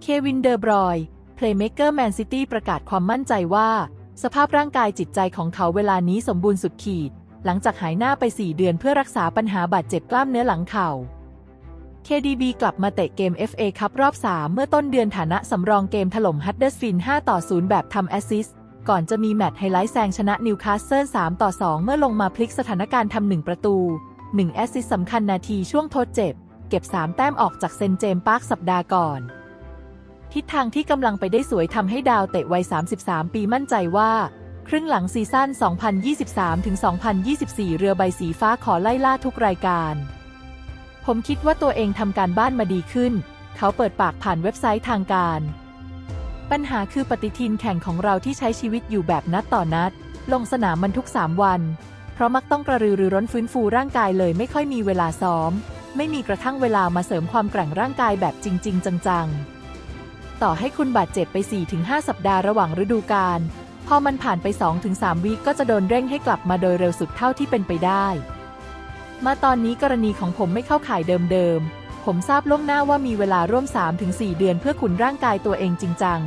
เควินเดอร์บรอยเพลย์เมกเกอร์แมนซิตี้ประกาศความมั่นใจว่า สภาพร่างกายจิตใจของเขาเวลานี้สมบูรณ์สุดขีด หลังจากหายหน้าไป 4 เดือนเพื่อรักษาปัญหาบาดเจ็บกล้ามเนื้อหลังเข่า KDB กลับมาเตะเกม FA คัพรอบ 3 เมื่อต้นเดือนฐานะสำรองเกมถล่มฮัตเดอร์สฟิน5ต่อ 0 แบบทำแอสซิสต์ก่อนจะมีแมตช์ไฮไลท์แซงชนะนิวคาสเซิล3ต่อ 2 เมื่อลงมาพลิกสถานการณ์ทำหนึ่งประตู 1 แอสซิสต์สำคัญนาทีช่วงทดเจ็บ เก็บ 3 แต้มออกจากเซนต์เจมส์ปาร์คสัปดาห์ก่อน ทิศทางที่กำลังไปได้สวยทำให้ดาวเตะวัย 33 ปีมั่นใจว่า ครึ่งหลังซีซั่น 2023-2024 เรือใบสีฟ้าขอไล่ล่าทุกรายการ ผมคิดว่าตัวเองทำการบ้านมาดีขึ้น เขาเปิดปากผ่านเว็บไซต์ทางการ ปัญหาคือปฏิทินแข่งของเราที่ใช้ชีวิตอยู่แบบนัดต่อนัด ลงสนามมันทุก 3 วัน เพราะมักต้องกระรือรือร้นฟื้นฟูร่างกายเลยไม่ค่อยมีเวลาซ้อม ไม่มีกระทั่งเวลามาเสริมความแกร่งร่างกายแบบจริง ๆ จังๆ ต่อให้คุณบาดเจ็บไป 4-5 สัปดาห์ระหว่างฤดูกาล พอมันผ่านไป 2-3 วีคก็จะโดนเร่งให้กลับมาโดยเร็วสุดเท่าที่เป็นไปได้ มาตอนนี้กรณีของผมไม่เข้าข่ายเดิมๆ ผมทราบล่วงหน้าว่ามีเวลาร่วม 3-4 เดือนเพื่อขุนร่างกายตัวเองจริงจัง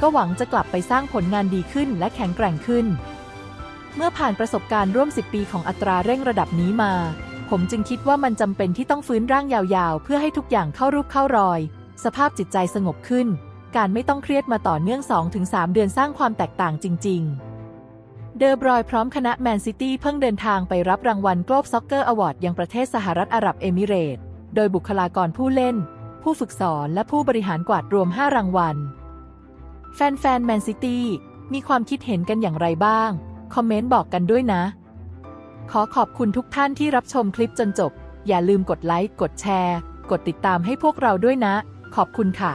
ก็หวังจะกลับไปสร้างผลงานดีขึ้นและแข็งแกร่งขึ้น เมื่อผ่านประสบการณ์ร่วม 10 ปีของอัตราเร่งระดับนี้มา ผมจึงคิดว่ามันจำเป็นที่ต้องฟื้นร่างยาวๆ เพื่อให้ทุกอย่างเข้ารูปเข้ารอยสภาพจิตใจสงบขึ้น การไม่ต้องเครียดมาต่อเนื่อง 2-3 เดือนสร้างความแตกต่างจริง ๆ เดอร์บรอยพร้อมคณะแมนซิตี้เพิ่งเดินทางไปรับรางวัลโกลบซ็อกเกอร์อวอร์ดยังประเทศสหรัฐอาหรับเอมิเรตส์โดยบุคลากรผู้เล่น ผู้ฝึกสอนและผู้บริหารกวาดรวม 5 รางวัล แฟนๆแมนซิตี้มีความคิดเห็นกันอย่างไรบ้าง คอมเมนต์บอกกันด้วยนะ ขอขอบคุณทุกท่านที่รับชมคลิปจนจบ อย่าลืมกดไลค์ กดแชร์ กดติดตามให้พวกเราด้วยนะ ขอบคุณค่ะ